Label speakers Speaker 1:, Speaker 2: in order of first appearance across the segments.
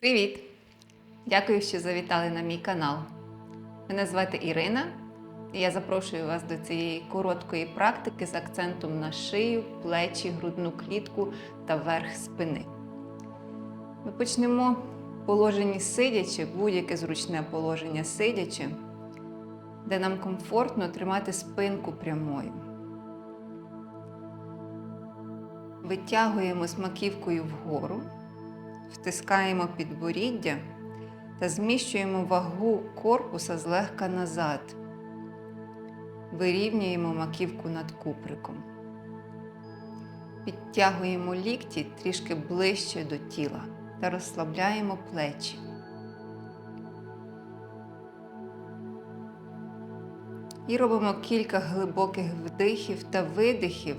Speaker 1: Привіт! Дякую, що завітали на мій канал. Мене звати Ірина, і я запрошую вас до цієї короткої практики з акцентом на шию, плечі, грудну клітку та верх спини. Ми почнемо в положенні сидячи, будь-яке зручне положення сидячи, де нам комфортно тримати спинку прямою. Витягуємо маківкою вгору втискаємо підборіддя та зміщуємо вагу корпуса злегка назад. Вирівнюємо маківку над куприком. Підтягуємо лікті трішки ближче до тіла та розслабляємо плечі. І робимо кілька глибоких вдихів та видихів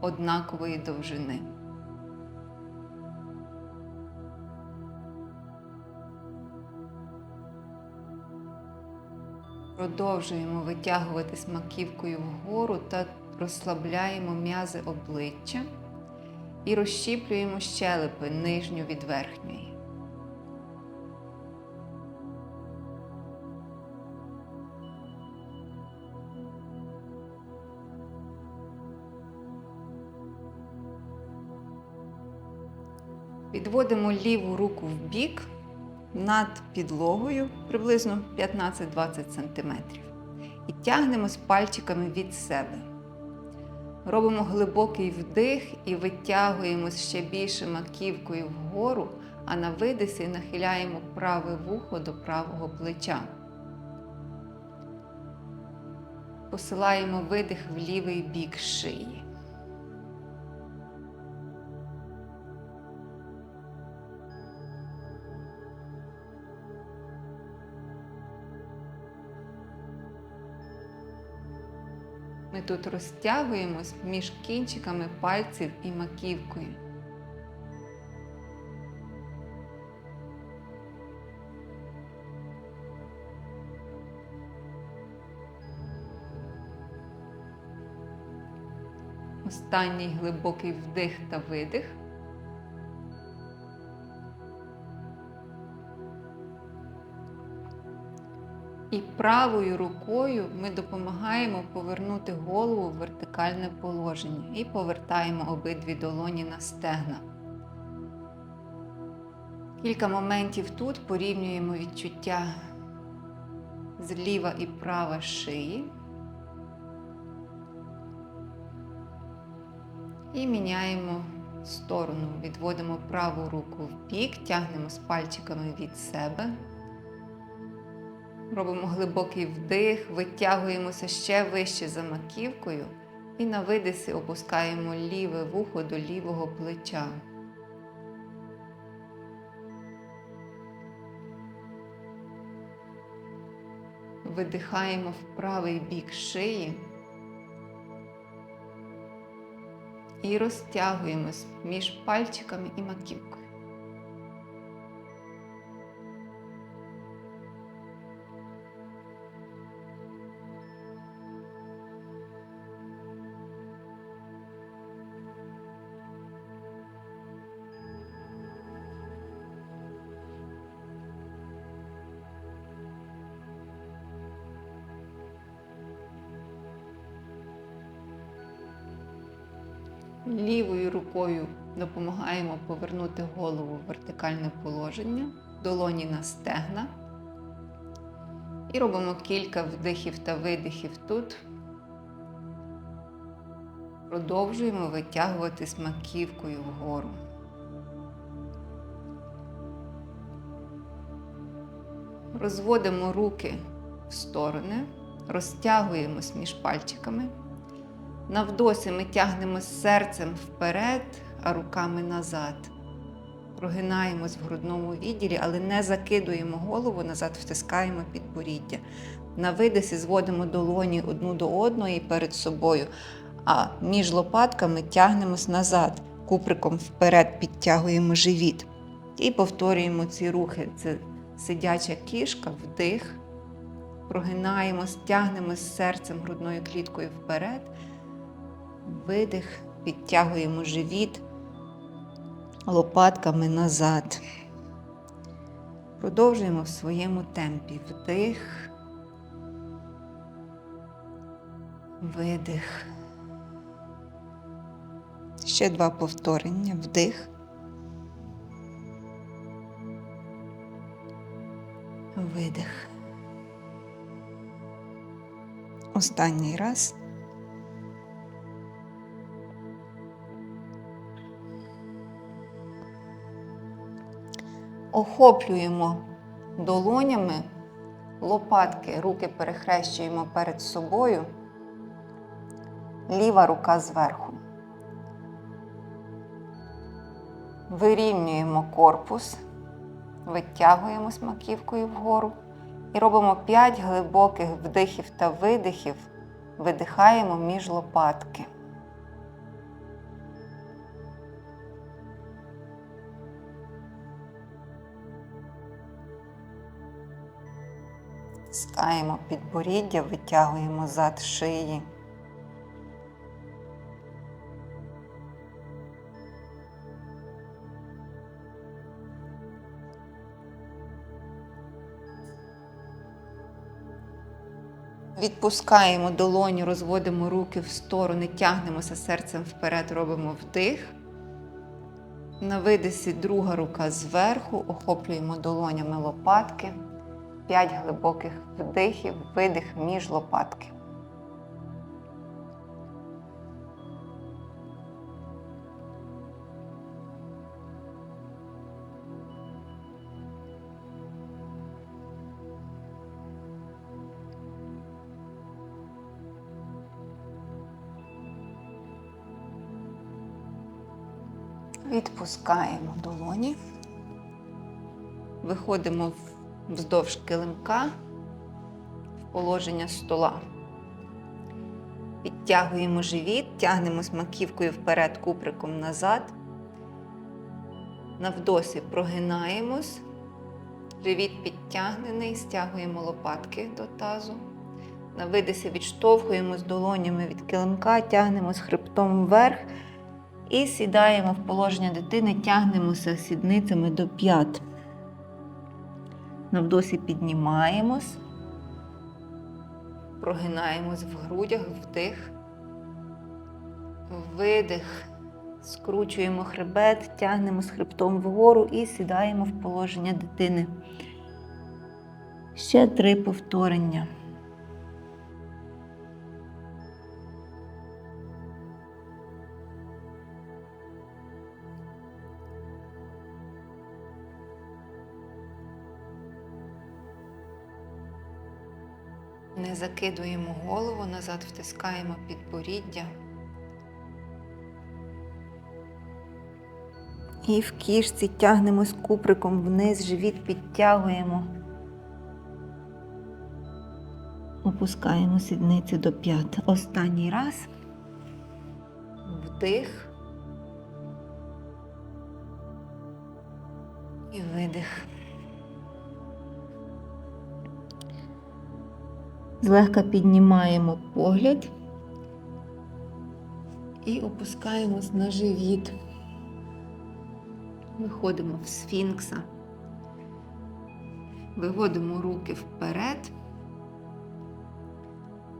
Speaker 1: однакової довжини. Продовжуємо витягуватись маківкою вгору та розслабляємо м'язи обличчя і розщіплюємо щелепи нижню від верхньої. Підводимо ліву руку в бік над підлогою приблизно 15-20 см. І тягнемо з пальчиками від себе. Робимо глибокий вдих і витягуємо ще більше маківкою вгору, а на видисі нахиляємо праве вухо до правого плеча. Посилаємо видих в лівий бік шиї. Ми тут розтягуємось між кінчиками пальців і маківкою. Останній глибокий вдих та видих. І правою рукою ми допомагаємо повернути голову в вертикальне положення і повертаємо обидві долоні на стегна. Кілька моментів тут порівнюємо відчуття зліва і права шиї. І міняємо сторону, відводимо праву руку в бік, тягнемо з пальчиками від себе. Робимо глибокий вдих, витягуємося ще вище за маківкою і на видисі опускаємо ліве вухо до лівого плеча. Видихаємо в правий бік шиї і розтягуємось між пальчиками і маківкою. Лівою рукою допомагаємо повернути голову в вертикальне положення, долоні на стегна. І робимо кілька вдихів та видихів тут. Продовжуємо витягуватись маківкою вгору. Розводимо руки в сторони, розтягуємось між пальчиками. Навдосі ми тягнемо серцем вперед, а руками назад. Прогинаємось в грудному відділі, але не закидуємо голову назад, втискаємо підборіддя. На видисі зводимо долоні одну до одної перед собою, а між лопатками тягнемось назад, куприком вперед підтягуємо живіт. І повторюємо ці рухи. Це сидяча кішка, вдих. Прогинаємось, тягнемось серцем грудною кліткою вперед. Видих, підтягуємо живіт, лопатками назад. Продовжуємо в своєму темпі. Вдих, видих. Ще два повторення. Вдих. Видих. Останній раз. Охоплюємо долонями лопатки, руки перехрещуємо перед собою, ліва рука зверху. Вирівнюємо корпус, витягуємось маківкою вгору і робимо 5 глибоких вдихів та видихів, видихаємо між лопатки. Стискаємо підборіддя, витягуємо зад шиї. Відпускаємо долоню, розводимо руки в сторони, тягнемося серцем вперед, робимо вдих. На видисі друга рука зверху, охоплюємо долонями лопатки. П'ять глибоких вдихів, видих між лопатки. Відпускаємо долоні. Виходимо в- вздовж килимка в положення стола. Підтягуємо живіт, тягнемось маківкою вперед, куприком назад. Навдосі прогинаємось. Живіт підтягнений, стягуємо лопатки до тазу. На видисі відштовхуємось долонями від килимка, тягнемось хребтом вверх і сідаємо в положення дитини, тягнемося сідницями до п'ят. Навдосі піднімаємось, прогинаємось в грудях, вдих, видих, скручуємо хребет, тягнемо з хребтом вгору і сідаємо в положення дитини. Ще три повторення. Не закидуємо голову, назад втискаємо підборіддя. І в кішці тягнемось куприком вниз, живіт підтягуємо. Опускаємо сідниці до п'ят. Останній раз. Вдих. І видих. Злегка піднімаємо погляд і опускаємось на живіт. Виходимо в сфінкса. Виводимо руки вперед.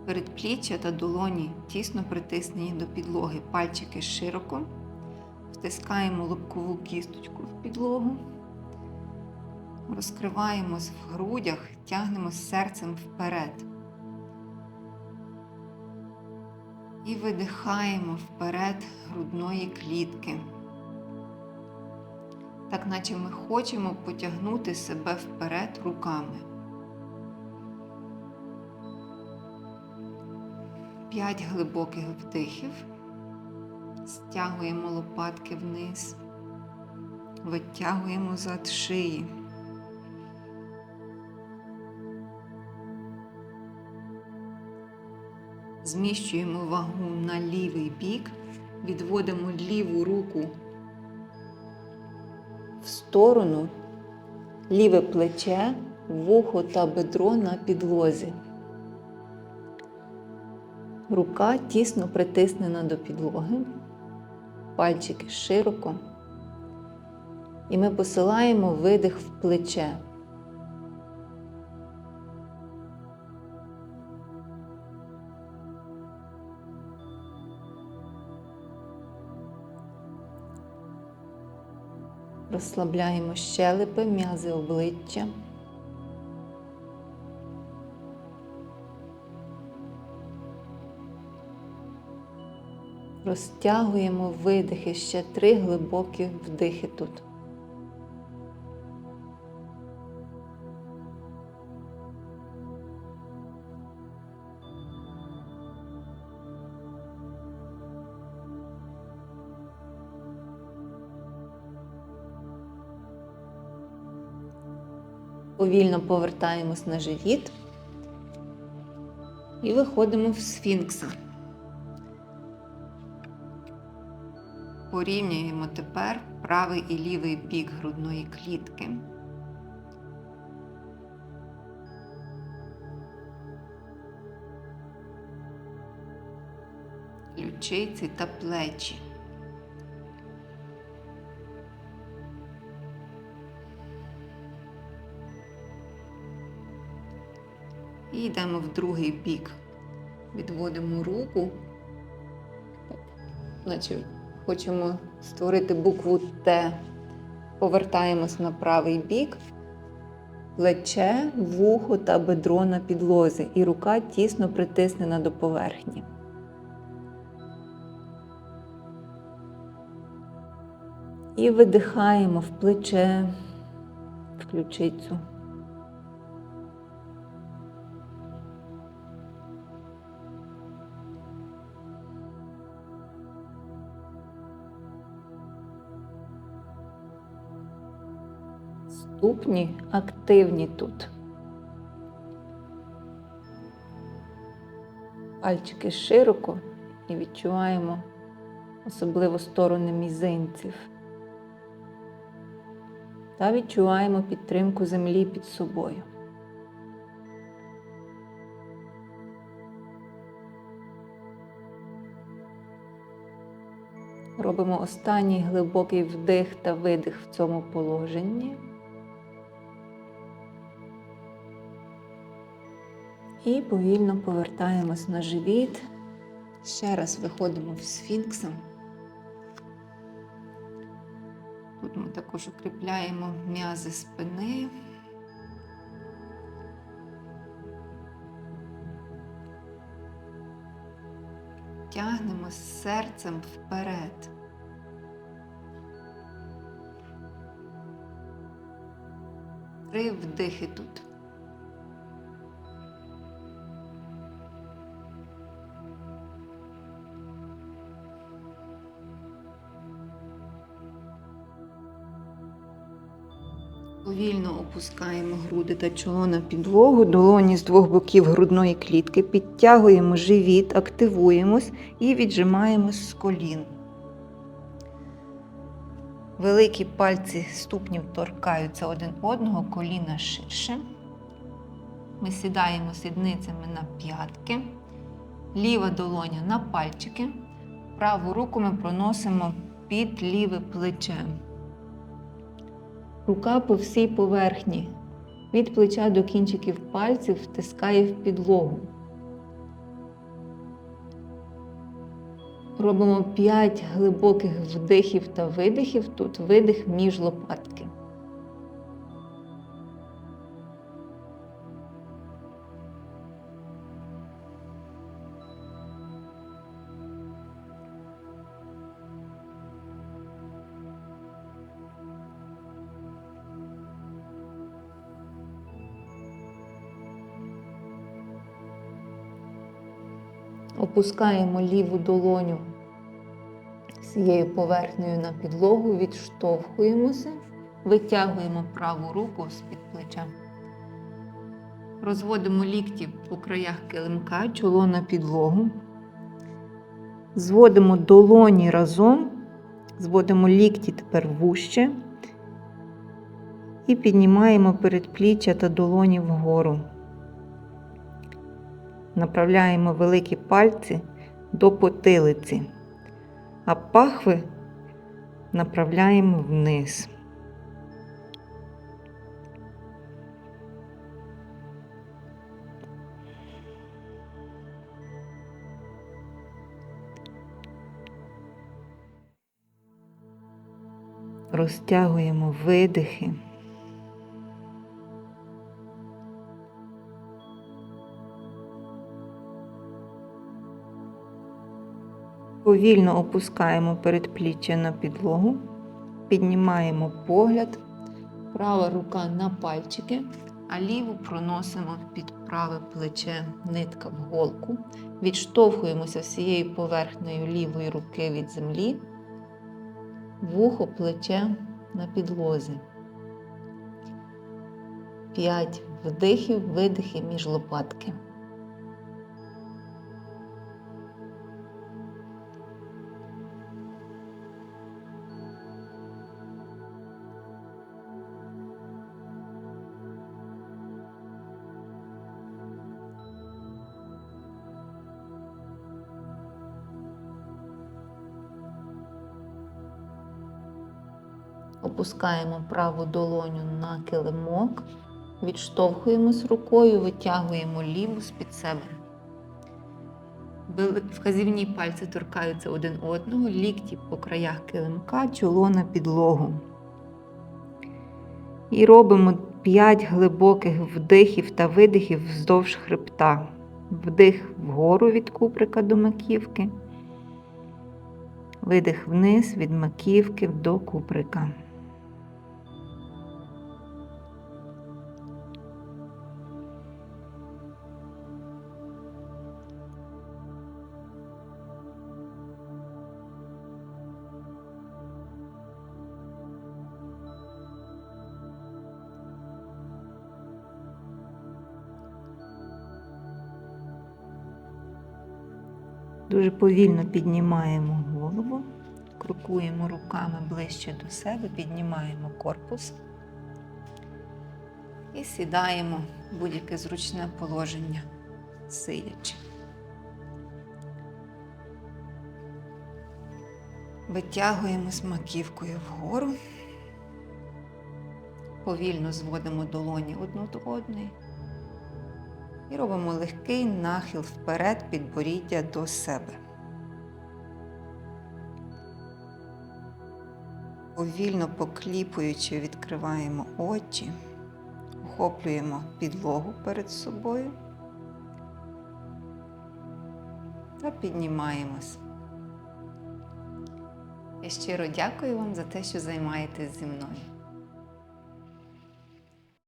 Speaker 1: Передпліччя та долоні тісно притиснені до підлоги, пальчики широко. Втискаємо лобкову кісточку в підлогу. Розкриваємось в грудях, тягнемось серцем вперед. І видихаємо вперед грудної клітки. Так наче ми хочемо потягнути себе вперед руками. П'ять глибоких вдихів. Стягуємо лопатки вниз, витягуємо зад шиї. Зміщуємо вагу на лівий бік, відводимо ліву руку в сторону, ліве плече, вухо та бедро на підлозі. Рука тісно притиснена до підлоги, пальчики широко. І ми посилаємо видих в плече. Розслабляємо щелепи, м'язи обличчя. Розтягуємо видихи, ще три глибокі вдихи тут. Повільно повертаємось на живіт і виходимо в сфінкса. Порівнюємо тепер правий і лівий бік грудної клітки. Ключиці та плечі. І йдемо в другий бік. Відводимо руку, наче хочемо створити букву Т. Повертаємось на правий бік, плече, вухо та бедро на підлозі, і рука тісно притиснена до поверхні. І видихаємо в плече, в ключицю. Ступні активні тут. Пальчики широко і відчуваємо особливо сторони мізинців. Та відчуваємо підтримку землі під собою. Робимо останній глибокий вдих та видих в цьому положенні. І повільно повертаємось на живіт. Ще раз виходимо в сфінкса. Тут ми також укріпляємо м'язи спини. Тягнемо серцем вперед. Три вдихи тут. Повільно опускаємо груди та чоло на підлогу, долоні з двох боків грудної клітки, підтягуємо живіт, активуємось і віджимаємось з колін. Великі пальці ступнів торкаються один одного, коліна ширше. Ми сідаємо сідницями на п'ятки, ліва долоня на пальчики, праву руку ми проносимо під ліве плече. Рука по всій поверхні, від плеча до кінчиків пальців втискає в підлогу. Робимо 5 глибоких вдихів та видихів. Тут видих між лопатки. Опускаємо ліву долоню цією поверхнею на підлогу, відштовхуємося, витягуємо праву руку з-під плеча. Розводимо лікті по краях килимка, чоло на підлогу. Зводимо долоні разом, зводимо лікті тепер вуще і піднімаємо передпліччя та долоні вгору направляємо великі пальці до потилиці, а пахви направляємо вниз. Розтягуємо видихи. Повільно опускаємо передпліччя на підлогу, піднімаємо погляд, права рука на пальчики, а ліву проносимо під праве плече нитка в голку, відштовхуємося всією поверхнею лівої руки від землі, вухо плече на підлозі. П'ять вдихів, видихів між лопатки. Опускаємо праву долоню на килимок, відштовхуємось рукою, витягуємо ліву з-під себе. Вказівні пальці торкаються один одного, лікті по краях килимка, чоло на підлогу. І робимо 5 глибоких вдихів та видихів вздовж хребта. Вдих вгору від куприка до маківки. Видих вниз від маківки до куприка. Дуже повільно піднімаємо голову, крокуємо руками ближче до себе, піднімаємо корпус і сідаємо в будь-яке зручне положення, сидячи. Витягуємось маківкою вгору, повільно зводимо долоні одну до одної. І робимо легкий нахил вперед підборіддя до себе. Повільно покліпуючи, відкриваємо очі, охоплюємо підлогу перед собою та піднімаємось. Я щиро дякую вам за те, що займаєтесь зі мною.